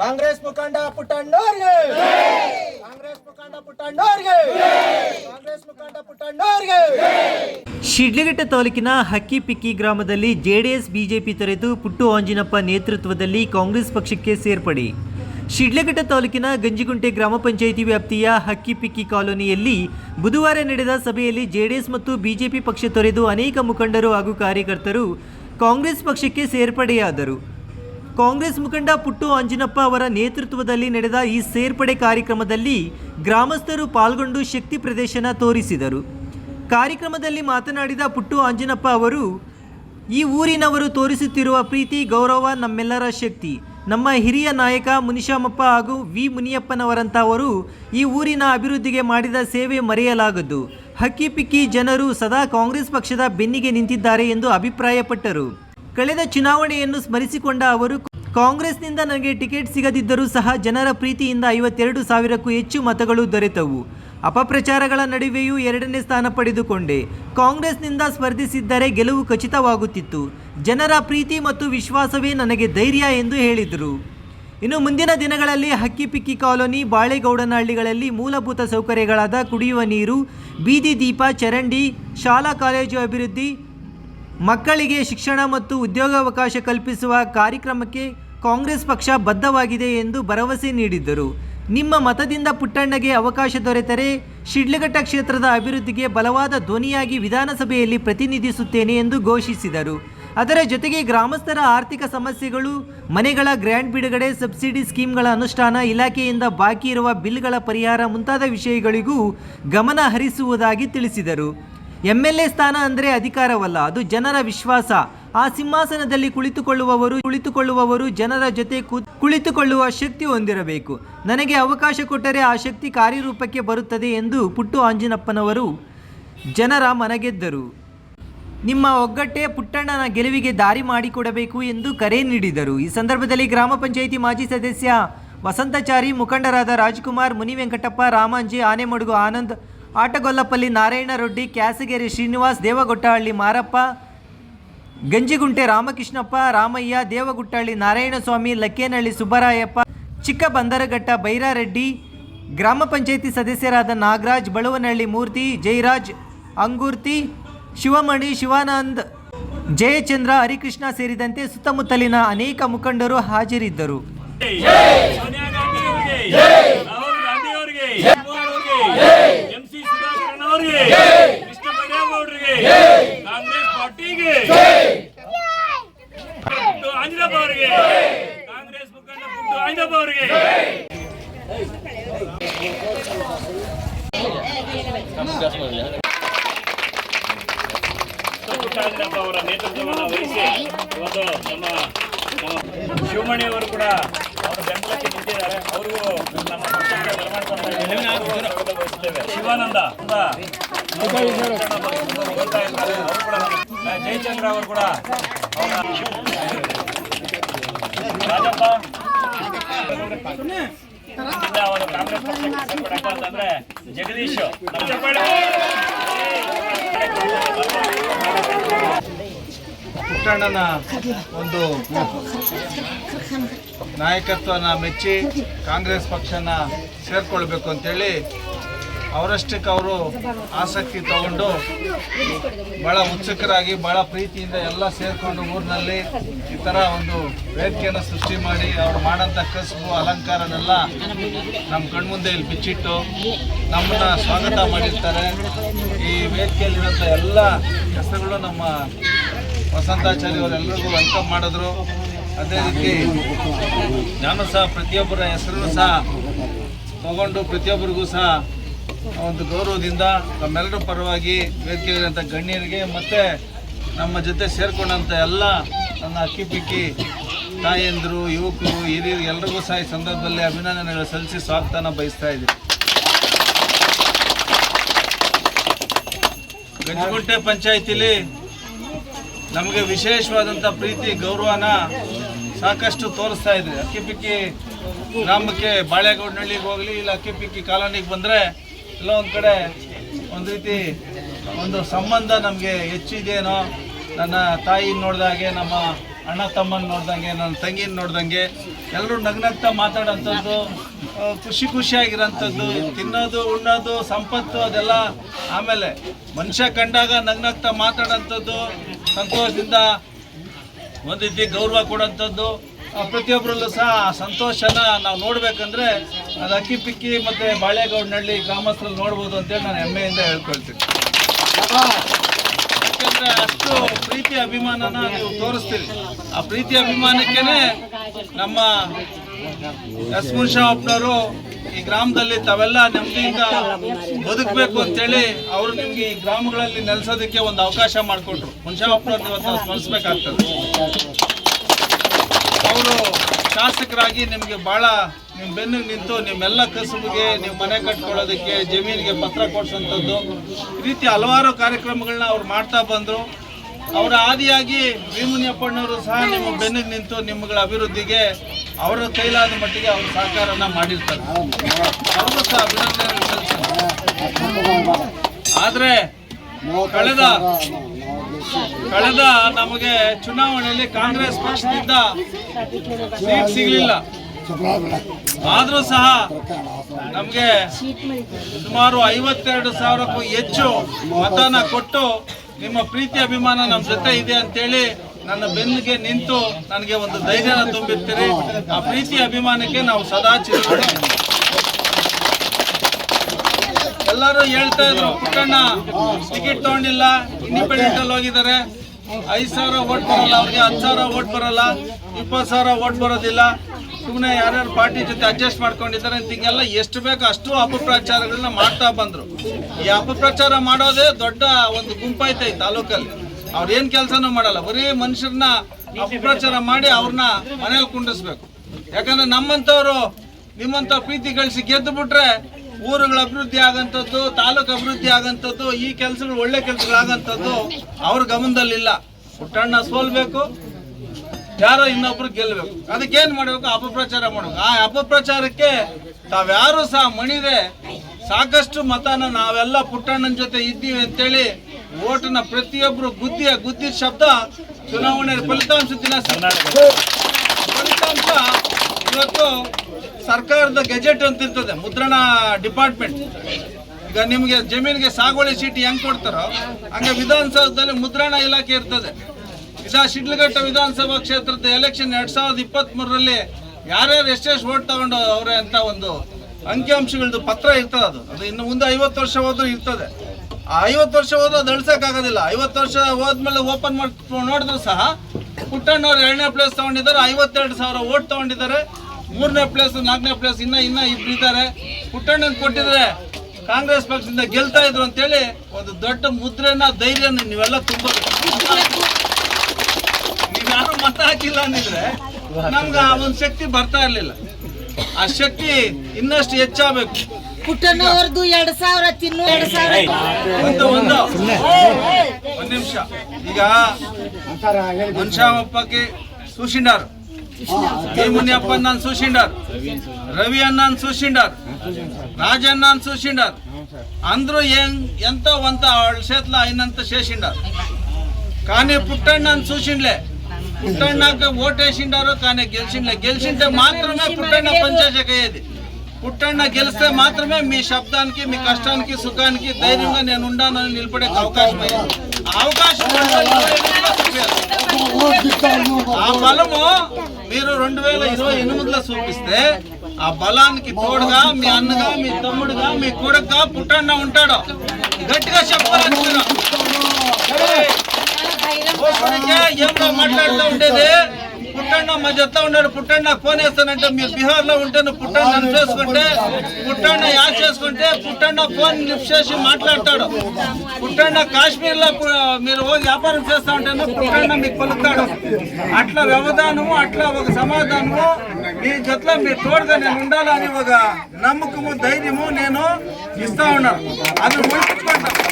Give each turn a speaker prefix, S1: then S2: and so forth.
S1: ಕಾಂಗ್ರೆಸ್ ಮುಖಂಡ ಪುಟ್ಟಣ್ಣವ್ರಿಗೆ. ಕಾಂಗ್ರೆಸ್ ಮುಖಂಡ ಪುಟ್ಟಣ್ಣವ್ರಿಗೆ. ಕಾಂಗ್ರೆಸ್ ಮುಖಂಡ
S2: ತಾಲೂಕಿನ ಹಕ್ಕಿಪಿಕ್ಕಿ ಗ್ರಾಮದಲ್ಲಿ ಜೆಡಿಎಸ್, ಬಿಜೆಪಿ ತೊರೆದು ಪುಟ್ಟು ಆಂಜಿನಪ್ಪ ನೇತೃತ್ವದಲ್ಲಿ ಕಾಂಗ್ರೆಸ್ ಪಕ್ಷಕ್ಕೆ ಸೇರ್ಪಡೆ. ಶಿಡ್ಲಘಟ್ಟ ತಾಲೂಕಿನ ಗಂಜಿಗುಂಟೆ ಗ್ರಾಮ ಪಂಚಾಯಿತಿ ವ್ಯಾಪ್ತಿಯ ಹಕ್ಕಿಪಿಕ್ಕಿ ಕಾಲೋನಿಯಲ್ಲಿ ಬುಧವಾರ ನಡೆದ ಸಭೆಯಲ್ಲಿ ಜೆಡಿಎಸ್ ಮತ್ತು ಬಿಜೆಪಿ ಪಕ್ಷ ತೊರೆದು ಅನೇಕ ಮುಖಂಡರು ಹಾಗೂ ಕಾರ್ಯಕರ್ತರು ಕಾಂಗ್ರೆಸ್ ಪಕ್ಷಕ್ಕೆ ಸೇರ್ಪಡೆಯಾದರು. ಕಾಂಗ್ರೆಸ್ ಮುಖಂಡ ಪುಟ್ಟು ಅಂಜನಪ್ಪ ಅವರ ನೇತೃತ್ವದಲ್ಲಿ ನಡೆದ ಈ ಸೇರ್ಪಡೆ ಕಾರ್ಯಕ್ರಮದಲ್ಲಿ ಗ್ರಾಮಸ್ಥರು ಪಾಲ್ಗೊಂಡು ಶಕ್ತಿ ಪ್ರದರ್ಶನ ತೋರಿಸಿದರು. ಕಾರ್ಯಕ್ರಮದಲ್ಲಿ ಮಾತನಾಡಿದ ಪುಟ್ಟು ಅಂಜನಪ್ಪ ಅವರು, ಈ ಊರಿನವರು ತೋರಿಸುತ್ತಿರುವ ಪ್ರೀತಿ, ಗೌರವ ನಮ್ಮೆಲ್ಲರ ಶಕ್ತಿ. ನಮ್ಮ ಹಿರಿಯ ನಾಯಕ ಮುನಿಶಾಮಪ್ಪ ಹಾಗೂ ವಿ. ಮುನಿಯಪ್ಪನವರಂಥವರು ಈ ಊರಿನ ಅಭಿವೃದ್ಧಿಗೆ ಮಾಡಿದ ಸೇವೆ ಮರೆಯಲಾಗದು ಹಕ್ಕಿಪಿಕ್ಕಿ ಜನರು ಸದಾ ಕಾಂಗ್ರೆಸ್ ಪಕ್ಷದ ಬೆನ್ನಿಗೆ ನಿಂತಿದ್ದಾರೆ ಎಂದು ಅಭಿಪ್ರಾಯಪಟ್ಟರು. ಕಳೆದ ಚುನಾವಣೆಯನ್ನು ಸ್ಮರಿಸಿಕೊಂಡ ಅವರು, ಕಾಂಗ್ರೆಸ್ನಿಂದ ನನಗೆ ಟಿಕೆಟ್ ಸಿಗದಿದ್ದರೂ ಸಹ ಜನರ ಪ್ರೀತಿಯಿಂದ ಐವತ್ತೆರಡು ಸಾವಿರಕ್ಕೂ ಹೆಚ್ಚು ಮತಗಳು ದೊರೆತವು. ಅಪಪ್ರಚಾರಗಳ ನಡುವೆಯೂ ಎರಡನೇ ಸ್ಥಾನ ಪಡೆದುಕೊಂಡೆ. ಕಾಂಗ್ರೆಸ್ನಿಂದ ಸ್ಪರ್ಧಿಸಿದ್ದರೆ ಗೆಲುವು ಖಚಿತವಾಗುತ್ತಿತ್ತು. ಜನರ ಪ್ರೀತಿ ಮತ್ತು ವಿಶ್ವಾಸವೇ ನನಗೆ ಧೈರ್ಯ ಎಂದು ಹೇಳಿದರು. ಇನ್ನು ಮುಂದಿನ ದಿನಗಳಲ್ಲಿ ಹಕ್ಕಿಪಿಕ್ಕಿ ಕಾಲೋನಿ ಬಾಳೆಗೌಡನಹಳ್ಳಿಗಳಲ್ಲಿ ಮೂಲಭೂತ ಸೌಕರ್ಯಗಳಾದ ಕುಡಿಯುವ ನೀರು, ಬೀದಿ ದೀಪ, ಚರಂಡಿ, ಶಾಲಾ ಕಾಲೇಜು ಅಭಿವೃದ್ಧಿ ಮಕ್ಕಳಿಗೆ ಶಿಕ್ಷಣ ಮತ್ತು ಉದ್ಯೋಗಾವಕಾಶ ಕಲ್ಪಿಸುವ ಕಾರ್ಯಕ್ರಮಕ್ಕೆ ಕಾಂಗ್ರೆಸ್ ಪಕ್ಷ ಬದ್ಧವಾಗಿದೆ ಎಂದು ಭರವಸೆ ನೀಡಿದ್ದರು. ನಿಮ್ಮ ಮತದಿಂದ ಪುಟ್ಟಣ್ಣಗೆ ಅವಕಾಶ ದೊರೆತರೆ ಶಿಡ್ಲಘಟ್ಟ ಕ್ಷೇತ್ರದ ಅಭಿವೃದ್ಧಿಗೆ ಬಲವಾದ ಧ್ವನಿಯಾಗಿ ವಿಧಾನಸಭೆಯಲ್ಲಿ ಪ್ರತಿನಿಧಿಸುತ್ತೇನೆ ಎಂದು ಘೋಷಿಸಿದರು. ಅದರ ಜೊತೆಗೆ ಗ್ರಾಮಸ್ಥರ ಆರ್ಥಿಕ ಸಮಸ್ಯೆಗಳು, ಮನೆಗಳ ಗ್ರ್ಯಾಂಡ್ ಬಿಡುಗಡೆ, ಸಬ್ಸಿಡಿ ಸ್ಕೀಮ್ಗಳ ಅನುಷ್ಠಾನ, ಇಲಾಖೆಯಿಂದ ಬಾಕಿ ಇರುವ ಬಿಲ್ಗಳ ಪರಿಹಾರ ಮುಂತಾದ ವಿಷಯಗಳಿಗೂ ಗಮನ ಹರಿಸುವುದಾಗಿ ತಿಳಿಸಿದರು. ಎಂ ಎಲ್ ಎ ಸ್ಥಾನ ಅಂದರೆ ಅಧಿಕಾರವಲ್ಲ, ಅದು ಜನರ ವಿಶ್ವಾಸ. ಆ ಸಿಂಹಾಸನದಲ್ಲಿ ಕುಳಿತುಕೊಳ್ಳುವವರು ಕುಳಿತುಕೊಳ್ಳುವವರು ಜನರ ಜೊತೆ ಕುಳಿತುಕೊಳ್ಳುವ ಶಕ್ತಿ ಹೊಂದಿರಬೇಕು. ನನಗೆ ಅವಕಾಶ ಕೊಟ್ಟರೆ ಆ ಶಕ್ತಿ ಕಾರ್ಯರೂಪಕ್ಕೆ ಬರುತ್ತದೆ ಎಂದು ಪುಟ್ಟು ಆಂಜನಪ್ಪನವರು ಜನರ ಮನಗೆದ್ದರು. ನಿಮ್ಮ ಒಗ್ಗಟ್ಟೆ ಪುಟ್ಟಣ್ಣನ ಗೆಲುವಿಗೆ ದಾರಿ ಮಾಡಿಕೊಡಬೇಕು ಎಂದು ಕರೆ ನೀಡಿದರು. ಈ ಸಂದರ್ಭದಲ್ಲಿ ಗ್ರಾಮ ಪಂಚಾಯಿತಿ ಮಾಜಿ ಸದಸ್ಯ ವಸಂತಚಾರಿ ಮುಖಂಡರಾದ ರಾಜ್ಕುಮಾರ್ ಮುನಿ ವೆಂಕಟಪ್ಪ ರಾಮಾಂಜಿ, ಆನೆಮಡುಗು ಆನಂದ್ ಆಟಗೊಲ್ಲಪಲ್ಲಿ ನಾರಾಯಣ ರೆಡ್ಡಿ, ಕ್ಯಾಸಗೇರಿ ಶ್ರೀನಿವಾಸ್ ದೇವಗೊಟ್ಟಹಳ್ಳಿ ಮಾರಪ್ಪ, ಗಂಜಿಗುಂಟೆ ರಾಮಕೃಷ್ಣಪ್ಪ, ರಾಮಯ್ಯ ದೇವಗುಟ್ಟಹಳ್ಳಿ ನಾರಾಯಣಸ್ವಾಮಿ, ಲಕ್ಕೇನಹಳ್ಳಿ ಸುಬ್ಬರಾಯಪ್ಪ ಚಿಕ್ಕ ಬಂದರಘಟ್ಟ ಬೈರಾರೆಡ್ಡಿ, ಗ್ರಾಮ ಪಂಚಾಯಿತಿ ಸದಸ್ಯರಾದ ನಾಗರಾಜ್, ಬಳುವನಹಳ್ಳಿ ಮೂರ್ತಿ ಜಯರಾಜ್ ಅಂಗೂರ್ತಿ, ಶಿವಮಣಿ, ಶಿವಾನಂದ್, ಜಯಚಂದ್ರ, ಹರಿಕೃಷ್ಣ ಸೇರಿದಂತೆ ಸುತ್ತಮುತ್ತಲಿನ ಅನೇಕ ಮುಖಂಡರು ಹಾಜರಿದ್ದರು.
S3: ಸೋನಿಯಾ ಅವರಿಗೆ ರಾಹುಲ್ ಗಾಂಧಿ ಅವರಿಗೆ ಕುಮಾರ್ ಅವರಿಗೆ ಎಂ ಸಿ ಸುಧಾಕರನ್ ಅವರಿಗೆ ಕೃಷ್ಣ ಬೈರೇಗೌಡರಿಗೆ ಕಾಂಗ್ರೆಸ್ ಪಾರ್ಟಿಗೆ ಆಂಜನಪ್ಪ ಅವರಿಗೆ ಕಾಂಗ್ರೆಸ್ ಮುಖಂಡ ಪುಟ್ಟು ಆಂಜನಪ್ಪ ಅವರಿಗೆ ಆಂಜನಪ್ಪ ಅವರ ನೇತೃತ್ವವನ್ನು ವಹಿಸಿ ಇವತ್ತು ನಮ್ಮ ಶಿವಮಣಿ ಅವರು ಕೂಡ ಅವರ ಬೆಂಬಲಕ್ಕೆ ನಿಂತಿದ್ದಾರೆ ಅವರಿಗೂ ನಮ್ಮ ಬಯಸ್ತೇವೆ. ಶಿವಾನಂದ ಅಂತ ಹೋಗ್ತಾ ಇದ್ದಾರೆ. ಅವರು ಕೂಡ ಜಯಚಂದ್ರ ಅವರು ಕೂಡ ಅವರ ರಾಜಪ್ಪ ಅವರು ಕಾಂಗ್ರೆಸ್ ಪಕ್ಷಕ್ಕೆ ಸೇರ್ಪಡೆ ಅಂತಂದ್ರೆ ಜಗದೀಶ್ ನಮ್ಮ.
S4: ಪುಟ್ಟಣ್ಣನ ಒಂದು ನಾಯಕತ್ವನ ಮೆಚ್ಚಿ ಕಾಂಗ್ರೆಸ್ ಪಕ್ಷನ ಸೇರ್ಕೊಳ್ಬೇಕು ಅಂತೇಳಿ ಅವರಷ್ಟಕ್ಕೆ ಅವರು ಆಸಕ್ತಿ ತಗೊಂಡು ಭಾಳ ಉತ್ಸುಕರಾಗಿ ಭಾಳ ಪ್ರೀತಿಯಿಂದ ಎಲ್ಲ ಸೇರಿಕೊಂಡು ಊರಿನಲ್ಲಿ ಈ ಥರ ಒಂದು ವೇದಿಕೆಯನ್ನು ಸೃಷ್ಟಿ ಮಾಡಿ ಅವ್ರು ಮಾಡೋಂಥ ಕಸಬು ಅಲಂಕಾರನೆಲ್ಲ ನಮ್ಮ ಕಣ್ಮುಂದೆ ಇಲ್ಲಿ ಬಿಚ್ಚಿಟ್ಟು ನಮ್ಮನ್ನ ಸ್ವಾಗತ ಮಾಡಿರ್ತಾರೆ. ಈ ವೇದಿಕೆಯಲ್ಲಿರುವಂಥ ಎಲ್ಲ ಕೆಲಸಗಳು ನಮ್ಮ ವಸಂತಾಚಾರ್ಯ ಅವರೆಲ್ಲರಿಗೂ ವೆಲ್ಕಮ್ ಮಾಡಿದ್ರು. ಅದೇ ರೀತಿ ನಾನು ಸಹ ಪ್ರತಿಯೊಬ್ಬರ ಹೆಸರನ್ನು ಸಹ ತಗೊಂಡು ಪ್ರತಿಯೊಬ್ಬರಿಗೂ ಸಹ ಒಂದು ಗೌರವದಿಂದ ತಮ್ಮೆಲ್ಲರೂ ಪರವಾಗಿ ವೇದಿಕೆಯಲ್ಲಿರುವಂಥ ಗಣ್ಯರಿಗೆ ಮತ್ತು ನಮ್ಮ ಜೊತೆ ಸೇರಿಕೊಂಡಂಥ ಎಲ್ಲ ನನ್ನ ಅಕ್ಕಿಪಿಕ್ಕಿ ತಾಯಿಯಂದರು ಯುವಕರು, ಹಿರಿಯರು ಎಲ್ರಿಗೂ ಸಹ ಈ ಸಂದರ್ಭದಲ್ಲಿ ಅಭಿನಂದನೆಗಳು ಸಲ್ಲಿಸಿ ಸ್ವಾಗತನ ಬಯಸ್ತಾ ಇದ್ದೀನಿ. ಗಂಜಗುಂಟೆ ಪಂಚಾಯತಿಲಿ ನಮಗೆ ವಿಶೇಷವಾದಂಥ ಪ್ರೀತಿ, ಗೌರವನ ಸಾಕಷ್ಟು ತೋರಿಸ್ತಾ ಇದ್ರಿ. ಅಕ್ಕಿಪಿಕ್ಕಿ ಗ್ರಾಮಕ್ಕೆ ಬಾಳೆಗೌಡನಹಳ್ಳಿಗೆ ಹೋಗಲಿ, ಇಲ್ಲ ಅಕ್ಕಿಪಿಕ್ಕಿ ಕಾಲೋನಿಗೆ ಬಂದರೆ ಎಲ್ಲ ಒಂದು ಕಡೆ ಒಂದು ರೀತಿ ಒಂದು ಸಂಬಂಧ ನಮಗೆ ಹೆಚ್ಚಿದೆಯೇನೋ ನನ್ನ ತಾಯಿನ ನೋಡಿದಾಗೆ, ನಮ್ಮ ಅಣ್ಣ ತಮ್ಮನ ನೋಡ್ದಂಗೆ, ನನ್ನ ತಂಗಿನ ನೋಡ್ದಂಗೆ. ಎಲ್ಲರೂ ನಗ್ನಗ್ತಾ ಮಾತಾಡೋಂಥದ್ದು. ಖುಷಿ ಖುಷಿಯಾಗಿರೋಂಥದ್ದು. ತಿನ್ನೋದು, ಉಣ್ಣೋದು, ಸಂಪತ್ತು ಅದೆಲ್ಲ ಆಮೇಲೆ ಮನುಷ್ಯ ಕಂಡಾಗ ನಗ್ನಗ್ತಾ ಮಾತಾಡೋಂಥದ್ದು, ಸಂತೋಷದಿಂದ ಒಂದು ರೀತಿ ಗೌರವ ಕೊಡೋಂಥದ್ದು. ಪ್ರತಿಯೊಬ್ಬರಲ್ಲೂ ಸಹ ಆ ಸಂತೋಷನ ನಾವು ನೋಡಬೇಕಂದ್ರೆ ಅದು ಅಕ್ಕಿ ಪಿಕ್ಕಿ ಮತ್ತು ಬಾಳೆಗೌಡನಹಳ್ಳಿ ಗ್ರಾಮಸ್ಥರಲ್ಲಿ ನೋಡ್ಬೋದು ಅಂತೇಳಿ ನಾನು ಹೆಮ್ಮೆಯಿಂದ ಹೇಳ್ಕೊಳ್ತೀನಿ. ಯಾಕಂದರೆ ಅಷ್ಟು ಪ್ರೀತಿ ಅಭಿಮಾನನ ನೀವು ತೋರಿಸ್ತೀರಿ. ಆ ಪ್ರೀತಿ ಅಭಿಮಾನಕ್ಕೇನೆ ನಮ್ಮ ಎಸ್ ಮುನ್ಷಾಪ್ನವರು ಈ ಗ್ರಾಮದಲ್ಲಿ ತಾವೆಲ್ಲ ನೆಮ್ಮದಿಯಿಂದ ಬದುಕಬೇಕು ಅಂತೇಳಿ ಅವರು ನಿಮ್ಗೆ ಈ ಗ್ರಾಮಗಳಲ್ಲಿ ನೆಲೆಸೋದಕ್ಕೆ ಒಂದು ಅವಕಾಶ ಮಾಡಿಕೊಟ್ರು. ಮುನ್ಶಾ ನಾವು ಸ್ಮರಿಸ್ಬೇಕಾಗ್ತದೆ. ಅವರು ಶಾಸಕರಾಗಿ ನಿಮಗೆ ಭಾಳ ನಿಮ್ಮ ಬೆನ್ನಿಗೆ ನಿಂತು ನಿಮ್ಮೆಲ್ಲ ಕಸುಬಿಗೆ ನೀವು ಮನೆ ಕಟ್ಕೊಳ್ಳೋದಕ್ಕೆ, ಜಮೀನಿಗೆ ಪತ್ರ ಕೊಡ್ಸೋಂಥದ್ದು. ಈ ರೀತಿ ಹಲವಾರು ಕಾರ್ಯಕ್ರಮಗಳನ್ನ ಅವ್ರು ಮಾಡ್ತಾ ಬಂದರು. ಅವರ ಆದಿಯಾಗಿ ಭೀಮುನಿಯಪ್ಪಣ್ಣವರು ಸಹ ನಿಮ್ಮ ಬೆನ್ನಿಗೆ ನಿಂತು ನಿಮ್ಮಗಳ ಅಭಿವೃದ್ಧಿಗೆ ಅವರ ಕೈಲಾದ ಮಟ್ಟಿಗೆ ಅವರು ಸಹಕಾರನ ಮಾಡಿರ್ತಾರೆ. ಅವರು ಸಹ ಅಭಿನಂದನೆ ಆದರೆ ಕಳೆದ ಕಳೆದ ನಮಗೆ ಚುನಾವಣೆಯಲ್ಲಿ ಕಾಂಗ್ರೆಸ್ ಪಕ್ಷದಿಂದ ಸೀಟ್ ಸಿಗಲಿಲ್ಲ. ಆದರೂ ಸಹ ನಮಗೆ ಸುಮಾರು ಐವತ್ತೆರಡು ಸಾವಿರಕ್ಕೂ ಹೆಚ್ಚು ಮತನ ಕೊಟ್ಟು ನಿಮ್ಮ ಪ್ರೀತಿ ಅಭಿಮಾನ ನಮ್ಮ ಜೊತೆ ಇದೆ ಅಂತೇಳಿ ನನ್ನ ಬೆನ್ನಿಗೆ ನಿಂತು ನನಗೆ ಒಂದು ಧೈರ್ಯನ ತುಂಬಿರ್ತೀರಿ. ಆ ಪ್ರೀತಿ ಅಭಿಮಾನಕ್ಕೆ ನಾವು ಸದಾ ಚಿರಋಣಿ. ಎಲ್ಲರೂ ಹೇಳ್ತಾ ಇದ್ರು, ಪುಟ್ಟಣ್ಣ ಟಿಕೆಟ್ ತಗೊಂಡಿಲ್ಲ ಇಂಡಿಪೆಂಡೆಂಟ್ ಅಲ್ಲಿ ಹೋಗಿದ್ದಾರೆ. ಐದು ಸಾವಿರ ಓಟ್ ಬರಲ್ಲ, ಅವ್ರಿಗೆ ಹತ್ತು ಸಾವಿರ ಓಟ್ ಬರಲ್ಲ, ಇಪ್ಪತ್ತು ಸಾವಿರ ಓಟ್ ಬರೋದಿಲ್ಲ. ಸುಮ್ಮನೆ ಯಾರ್ಯಾರು ಪಾರ್ಟಿ ಜೊತೆ ಅಡ್ಜಸ್ಟ್ ಮಾಡ್ಕೊಂಡಿದ್ದಾರೆ ಹಿಂಗೆಲ್ಲ ಎಷ್ಟು ಬೇಕೋ ಅಷ್ಟು ಅಪಪ್ರಚಾರಗಳನ್ನ ಮಾಡ್ತಾ ಬಂದರು. ಈ ಅಪಪ್ರಚಾರ ಮಾಡೋದೇ ದೊಡ್ಡ ಒಂದು ಗುಂಪಾಯ್ತ ಈ ತಾಲೂಕಲ್ಲಿ. ಅವ್ರು ಏನು ಕೆಲಸನೂ ಮಾಡಲ್ಲ. ಬರೀ ಮನುಷ್ಯರನ್ನ ಅಪಪ್ರಚಾರ ಮಾಡಿ ಅವ್ರನ್ನ ಮನೇಲಿ ಕುಂಡಿಸ್ಬೇಕು. ಯಾಕಂದ್ರೆ ನಮ್ಮಂಥವ್ರು ನಿಮ್ಮಂಥ ಪ್ರೀತಿ ಗಳಿಸಿ ಗೆದ್ದು ಬಿಟ್ರೆ ಊರುಗಳ ಅಭಿವೃದ್ಧಿ ಆಗಂಥದ್ದು, ತಾಲೂಕು ಅಭಿವೃದ್ಧಿ ಆಗಂಥದ್ದು, ಈ ಕೆಲಸಗಳು ಒಳ್ಳೆ ಕೆಲಸಗಳಾಗಂಥದ್ದು ಅವ್ರ ಗಮನದಲ್ಲಿಲ್ಲ. ಪುಟ್ಟಣ್ಣ ಸೋಲ್ಬೇಕು ಯಾರೋ ಇನ್ನೊಬ್ರು ಗೆಲ್ಲಬೇಕು ಅದಕ್ಕೇನು ಮಾಡಬೇಕು? ಅಪಪ್ರಚಾರ ಮಾಡಬೇಕು. ಆ ಅಪಪ್ರಚಾರಕ್ಕೆ ತಾವ್ಯಾರು ಸಹ ಮಣಿದೆ ಸಾಕಷ್ಟು ಮತನ ನಾವೆಲ್ಲ ಪುಟ್ಟಣ್ಣನ ಜೊತೆ ಇದ್ದೀವಿ ಅಂತೇಳಿ ಓಟನ ಪ್ರತಿಯೊಬ್ಬರು ಗುದ್ದಿಯ ಗುದ್ದಿದ ಶಬ್ದ ಚುನಾವಣೆ ಫಲಿತಾಂಶ ದಿನ. ಫಲಿತಾಂಶ ಇವತ್ತು ಸರ್ಕಾರದ ಗೆಜೆಟ್ ಅಂತ ಇರ್ತದೆ, ಮುದ್ರಣ ಡಿಪಾರ್ಟ್ಮೆಂಟ್. ಈಗ ನಿಮಗೆ ಜಮೀನಿಗೆ ಸಾಗುವಳಿ ಚೀಟಿ ಹೆಂಗ್ ಕೊಡ್ತಾರೋ, ಹಂಗೆ ವಿಧಾನಸೌಧದಲ್ಲಿ ಮುದ್ರಣ ಇಲಾಖೆ ಇರ್ತದೆ. ಶಿಡ್ಲಘಟ್ಟ ವಿಧಾನಸಭಾ ಕ್ಷೇತ್ರದ ಎಲೆಕ್ಷನ್ ಎರಡ್ ಸಾವಿರದ ಇಪ್ಪತ್ತ್ ಮೂರರಲ್ಲಿ ಯಾರ್ಯಾರು ಎಷ್ಟೆಷ್ಟು ಓಟ್ ತಗೊಂಡು ಅವ್ರೆ ಅಂತ ಒಂದು ಅಂಕಿಅಂಶಗಳದ್ದು ಪತ್ರ ಇರ್ತದೆ ಅದು. ಅದು ಇನ್ನು ಮುಂದೆ ಐವತ್ತು ವರ್ಷ ಹೋದ್ರೂ ಇರ್ತದೆ. ಆ ಐವತ್ತು ವರ್ಷ ಹೋದ್ರೂ ಅದು ಅಳ್ಸಕ್ಕಾಗೋದಿಲ್ಲ ಐವತ್ತು ವರ್ಷ ಹೋದ್ಮೇಲೆ ಓಪನ್ ಮಾಡಿ ನೋಡಿದ್ರು ಸಹ ಪುಟ್ಟಣ್ಣವ್ರು ಎರಡನೇ ಪ್ಲೇಸ್ ತಗೊಂಡಿದ್ದಾರೆ, ಐವತ್ತೆರಡು ಸಾವಿರ ಓಟ್ ತಗೊಂಡಿದ್ದಾರೆ. ಮೂರನೇ ಪ್ಲೇಸ್, ನಾಲ್ಕನೇ ಪ್ಲೇಸ್, ಇನ್ನ ಇನ್ನ ಇಬ್ರು ಇದ್ದಾರೆ. ಪುಟ್ಟಣ್ಣನ ಕೊಟ್ಟಿದ್ರೆ ಕಾಂಗ್ರೆಸ್ ಪಕ್ಷದಿಂದ ಗೆಲ್ತಾ ಇದ್ರು ಅಂತೇಳಿ ಒಂದು ದೊಡ್ಡ ಮುದ್ರೆನ, ಧೈರ್ಯನ ನೀವೆಲ್ಲ ನೀವ್ಯಾರು ಮತ ಹಾಕಿಲ್ಲ ಅಂದಿದ್ರೆ ನಮ್ಗೆ ಆ ಒಂದು ಶಕ್ತಿ ಬರ್ತಾ ಇರಲಿಲ್ಲ. ಆ ಶಕ್ತಿ ಇನ್ನಷ್ಟು ಹೆಚ್ಚಾಗಬೇಕು.
S5: ಪುಟ್ಟಣ್ಣವ್ರದ್ದು ಎರಡ್ ಸಾವಿರ ತಿನ್ನು ಎರಡ್ ಸಾವಿರ.
S4: ಒಂದು ಒಂದು. ಒಂದ್ ನಿಮಿಷ. ಈಗ ಮನುಷ್ಯಪ್ಪಕ್ಕೆ ಸುಶಿಂಡಾರ್. ಮುನಿ ಅಪ್ಪ ನಾನು ಸುಶಿಂಡಾರ್. ರವಿ ಅನ್ನ ಸುಶಿಂಡಾರ್. ರಾಜಣ್ಣ ಸುಶಿಂಡಾರ್. ಅಂದ್ರು ಏನ್ ಎಂತ ಒಂತ ಅಳ್ಸೇತ್ಲ ಇನ್ನಂತ ಶೇಷಿಂಡಾರ್ ಕಾನೆ ಪುಟ್ಟಣ್ಣ ಸುಶಿಂಡ್ಲೆ. పుట్టన్నాక ఓటేసిండారు కానీ గెలిచిండ గెలిచింటే మాత్రమే పుట్టన్న పంచాయతీ అయ్యేది పుట్టన్న గెలిస్తే మాత్రమే మీ శబ్దానికి మీ కష్టానికి సుఖానికి ధైర్యంగా నేను ఉండానని నిలబడే అవకాశం అయ్యింది. అవకాశం ఆ బలము మీరు రెండు వేల ఇరవై ఎనిమిదిలో చూపిస్తే ఆ బలానికి తోడుగా మీ అన్నగా మీ తమ్ముడుగా మీ కొడుకుగా పుట్టಣ್ణ ఉంటాడు గట్టిగా చెప్పాలని మీరు. ఏయ్, ఓపెనింగే ఏంలో మాట్లాడుతూ ఉండేది పుట్టన్న మా జత్తా ఉన్నాడు పుట్టన్న ఫోన్ వేస్తానంటే మీరు బీహార్లో ఉంటే నువ్వు పుట్టండి చేసుకుంటే పుట్టండి యాడ్ చేసుకుంటే పుట్టన్న ఫోన్ లిఫ్ట్ చేసి మాట్లాడతాడు. పుట్టండి కాశ్మీర్లో మీరు వ్యాపారం చేస్తా ఉంటే పుట్టన్న మీకు కొలుస్తాడు అట్లా వ్యవధానము అట్లా ఒక సమాధానము మీ జట్ల మీరు తోడుగా నేను ఉండాలని ఒక నమ్మకము ధైర్యము నేను ఇస్తా ఉన్నాను. అది ముట్టుకుంటాను